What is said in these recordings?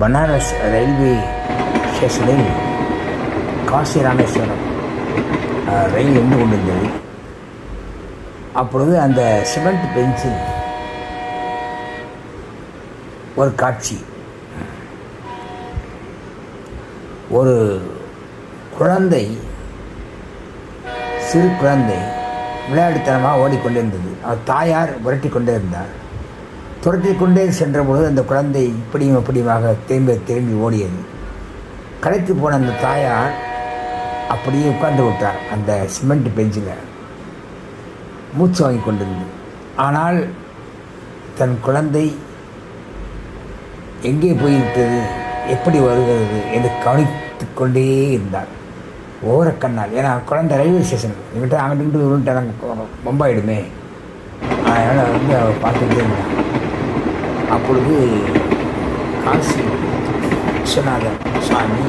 Banaras railway ஸ்டேஷனில் காசி ராமேஸ்வரம் ரயில் நின்று கொண்டிருந்தது. அப்பொழுது அந்த சிமெண்ட் பெஞ்சில் ஒரு காட்சி. ஒரு குழந்தை சிறு குழந்தை விளையாட்டுத்தனமாக ஓடிக்கொண்டிருந்தது. அவர் தாயார் விரட்டி கொண்டே இருந்தார். துரத்தி கொண்டே சென்ற பொழுது அந்த குழந்தை இப்படியும் அப்படியுமாக திரும்பி திரும்பி ஓடியது களைத்து போன அந்த தாயார் அப்படியே உட்கார்ந்து விட்டார் அந்த சிமெண்ட் பெஞ்சில் மூச்சு வாங்கி கொண்டிருந்தது ஆனால் தன் குழந்தை எங்கே போய்விட்டது எப்படி வருகிறது என்று கவனித்து கொண்டே இருந்தார் ஓரக்கண்ணால் ஏன்னா குழந்தை ரயில்வே ஸ்டேஷன் எங்கிட்ட அங்கிட்டு உருண்டை நாங்கள் ஆகிடுமே அதனால் வந்து அவர் பார்த்துக்கிட்டே இருந்தான் அப்பொழுது காசி விஸ்வநாதர் சுவாமி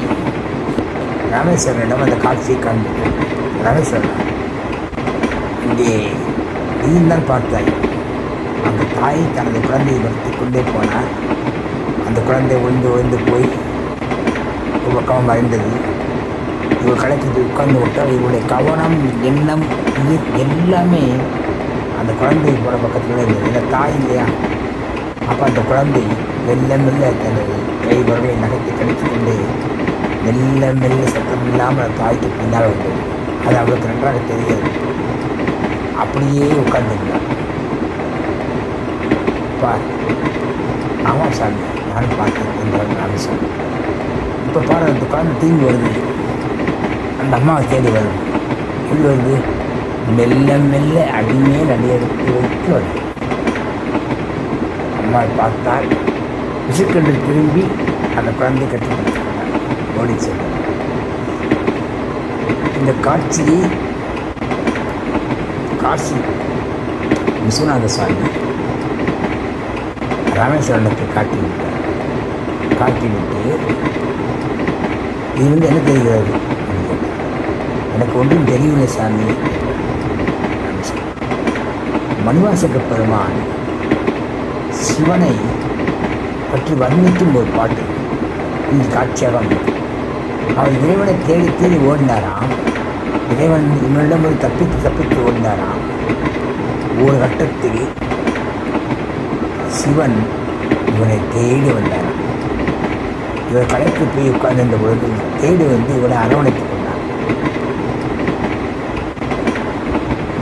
ராமேஸ்வரனிடம் அந்த காட்சியை காண்பித்தார் ராமேஸ்வரன் இங்கே நீந்தான் பார்த்தாய். அந்த தாய் தனது குழந்தையை வருத்தி கொண்டே போனார் அந்த குழந்தை ஒழுந்து ஒழுந்து போய் ஒரு பக்கம் மறைந்தது. இவள் கலைக்கு உட்கார்ந்து விட்டால் இவளுடைய கவனம் எண்ணம் உயிர் எல்லாமே அந்த குழந்தை போகிற பக்கத்தில் இருந்தது இந்த தாய் இல்லையா? அப்போ அந்த குழந்தை மெல்ல மெல்ல தனது கை விரலை நகைத்து கடித்து கொண்டு மெல்ல மெல்ல சத்தம் இல்லாமல் அந்த தாய்க்கு பின்னால் வந்தது அது அவளுக்கு நன்றாக தெரியாது. அப்படியே உட்கார்ந்துருந்தான் பார் ஆமாம் சாமி நானும் பார்த்தேன் என்றார் சொன்னேன் இப்போ பாரு அந்த குழந்தை தீங்கு வருது. அந்த அம்மாவை தேடி வருது எப்படி வருது மெல்ல மெல்ல அடிமையில் அடியெடுத்து வைத்து வருது அம்மா பார்த்தால் விசுக்கண்டு திரும்பி அந்த குழந்தை கட்டுப்படுத்தினார் ஓடி செல்லும். இந்த காட்சியை காசி விஸ்வநாத சுவாமி ராமேஸ்வரனுக்கு காட்டிவிட்டார். காட்டிவிட்டு இது வந்து என்ன தெரிகிறது எனக்கு ஒன்றும் தெரியவில்லை சாமி. மணிவாசக பெருமான் சிவனை பற்றி வர்ணிக்கும் ஒரு பாட்டு. இந்த காட்சியகம் அவர் இறைவனை தேடி தேடி ஓடினாராம். இறைவன் இவனிடம் போய் தப்பித்து தப்பித்து ஓடினாராம். ஒரு கட்டத்தில் சிவன் இவனை தேடி வந்தார். இவர் கடைக்கு போய் உட்கார்ந்திருந்த பொழுது தேடி வந்து இவனை அரவணைத்துக் கொண்டார்.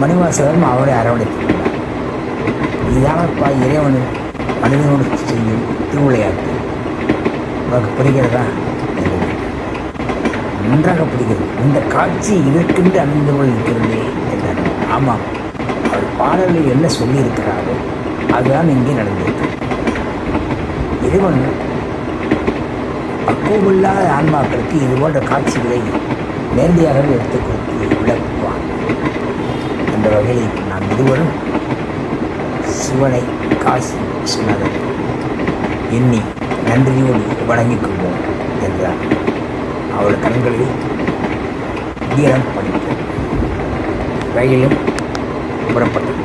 மணிவாசகரும் அவரை அரவணைத்துக் கொண்டார். இதுதானப்பா இறைவனுக்கு மனிதனோடு செய்யும் திருவிளையாட்டு. உனக்கு புரிகிறதா? நன்றாக புரிகிறது. இந்த காட்சி இதற்கென்று அமைந்து இருக்கிறதே என்றார். ஆமாம் அவர் பாடலில் என்ன சொல்லியிருக்கிறாரோ அதுதான் இங்கே நடந்திருக்கு. இறைவன் பக்குவமில்லாத ஆன்மாக்களுக்கு இது போன்ற காட்சிகளை நேரடியாகவே எடுத்துக் கொடுத்து விளக்குவான். என்ற வகையில் நாம் இருவரும் சிவனை காசி விஸ்வநாதர். எண்ணி நன்றியோடு வணங்கிக் கொள்வோம் என்றார். அவள் கண்களில் ஈரம் படித்தது ரயிலும் புறப்பட்டது